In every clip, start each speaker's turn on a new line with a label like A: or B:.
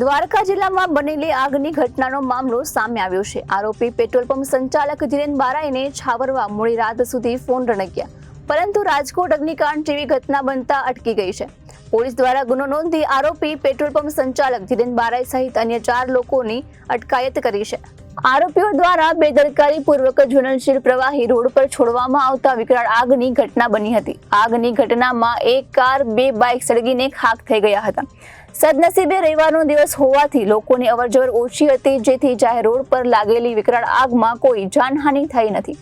A: દ્વારકા જિલ્લામાં બનેલી આગની ઘટનાનો મામલો સામે આવ્યો છે. આરોપી પેટ્રોલ પંપ સંચાલક ધીરેન બારાઈને છાવરવા મોડી રાત સુધી ફોન રણક્યા. પરંતુ રાજકોટ અગ્નિકાંડ જેવી ઘટના બનતા અટકી ગઈ છે. પોલીસ દ્વારા ગુનો નોંધી આરોપી પેટ્રોલ પંપ સંચાલક ધીરેન બારાઈ સહિત અન્ય ચાર લોકોની અટકાયત કરી છે. આરોપીઓ દ્વારા બેદરકારી પૂર્વક જ્વલનશીલ પ્રવાહી રોડ પર છોડવામાં આવતા વિકરાળ આગની ઘટના બની હતી. આગની ઘટનામાં એક કાર, બે બાઇક સળગીને ખાખ થઈ ગયા હતા. સદનસીબે રવિવારનો દિવસ હોવાથી લોકોની અવરજવર ઓછી હતી, જેથી જાહેર રોડ પર લાગેલી વિકરાળ આગમાં કોઈ જાનહાનિ થઈ નથી.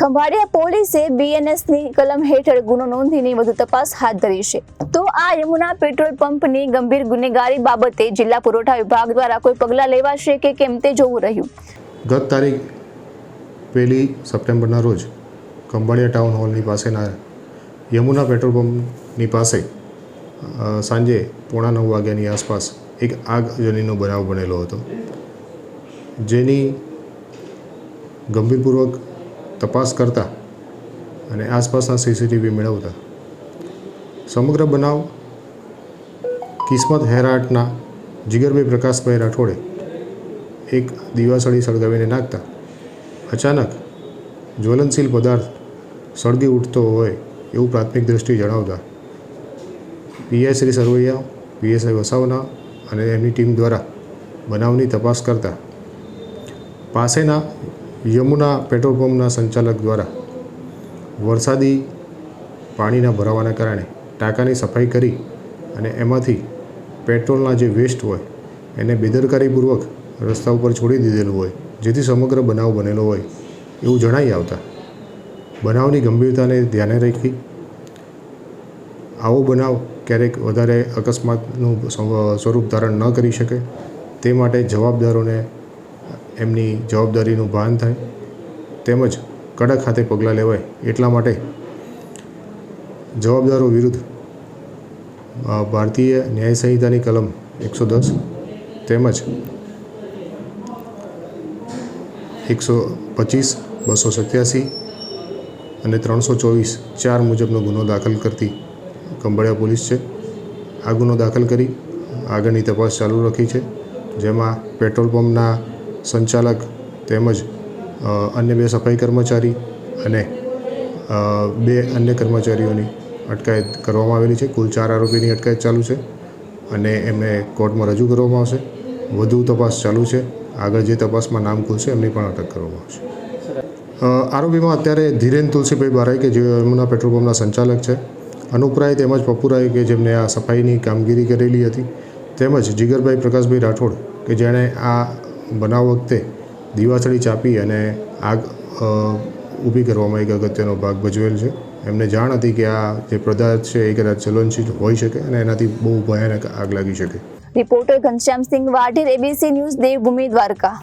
A: ખંભાળિયા પોલીસે બીએનએસની કલમ હેઠળ ગુનો નોંધીને વધુ તપાસ હાથ ધરી છે. તો આ યમુના પેટ્રોલ પંપની ગંભીર ગુનેગારી બાબતે જિલ્લા પુરવઠા વિભાગ દ્વારા કોઈ પગલાં લેવાશે કે કેમ તે જોવું રહ્યું?
B: ગત તારીખ પહેલી સપ્ટેમ્બરના રોજ ખંભાળિયા ટાઉન હોલની પાસેના યમુના પેટ્રોલ પંપની પાસે સાંજે પોણા નવ વાગ્યાની આસપાસ એક આગજનીનો બનાવ બનેલો હતો. જેની ગંભીરપૂર્વક તપાસ કરતા અને આસપાસના સીસીટીવી મેળવતા સમગ્ર બનાવ કિસ્મત હેરાટના જીગરભાઈ પ્રકાશભાઈ રાઠોડે એક દિવાસળી સળગાવીને નાખતા અચાનક જ્વલનશીલ પદાર્થ સળગી ઉઠતો હોય એવું પ્રાથમિક દૃષ્ટિ જણાવતા પીઆઈ શ્રી સરવૈયા પીએસઆઈ વસાવના અને એમની ટીમ દ્વારા બનાવની તપાસ કરતા પાસેના યમુના પેટ્રોલ પંપના સંચાલક દ્વારા વરસાદી પાણીના ભરાવાના કારણે ટાંકાની સફાઈ કરી અને એમાંથી પેટ્રોલના જે વેસ્ટ હોય એને બેદરકારીપૂર્વક રસ્તા ઉપર છોડી દીધેલું હોય, જેથી સમગ્ર બનાવ બનેલો હોય એવું જણાઈ આવતા. બનાવની ગંભીરતાને ધ્યાને રાખી આવો બનાવ ક્યારેક વધારે અકસ્માતનું સ્વરૂપ ધારણ ન કરી શકે. તે માટે જવાબદારોને એમની જવાબદારીનું ભાન થાય. તેમજ કડક હાથે પગલાં લેવાય. એટલા માટે જવાબદારો વિરુદ્ધ ભારતીય ન્યાય સંહિતાની કલમ એકસો દસ તેમજ એકસો પચીસ, બસો સત્યાસી અને ત્રણસો ચોવીસ ચાર મુજબનો ગુનો દાખલ કરતી કંબળિયા પોલીસ છે. આ ગુનો દાખલ કરી આગળની તપાસ ચાલુ રાખી છે. જેમાં પેટ્રોલ પંપના સંચાલક તેમજ અન્ય બે સફાઈ કર્મચારી અને બે અન્ય કર્મચારીઓની અટકાયત કરવામાં આવેલી છે. કુલ ચાર આરોપીની અટકાયત ચાલુ છે અને એમને કોર્ટમાં રજૂ કરવામાં આવશે. વધુ તપાસ ચાલુ છે. આગળ જે તપાસમાં નામ ખુલશે એમની પણ અટક કરવામાં આવશે. આરોપીમાં અત્યારે ધીરેન તુલસીભાઈ બારાઈ કે જે એમના પેટ્રોલ પંપના સંચાલક છે. અનુપરાય તેમજ પપુરાય કે જેમને આ સફાઈની કામગીરી કરેલી હતી, તેમજ જીગરભાઈ પ્રકાશભાઈ રાઠોડ કે જેણે આ બનાવ વખતે દીવાસળી ચાપી અને આગ ઊભી કરવામાં એક અગત્યનો ભાગ ભજવેલ છે. એમને જાણ હતી કે આ જે પદાર્થ છે એ કદાચ જ્વલનશીલ હોઈ શકે અને એનાથી બહુ ભયાનક આગ લાગી શકે.
A: Reporter Ghanshyamsinh Vadher, ABC news, Devbhoomi Dwarka.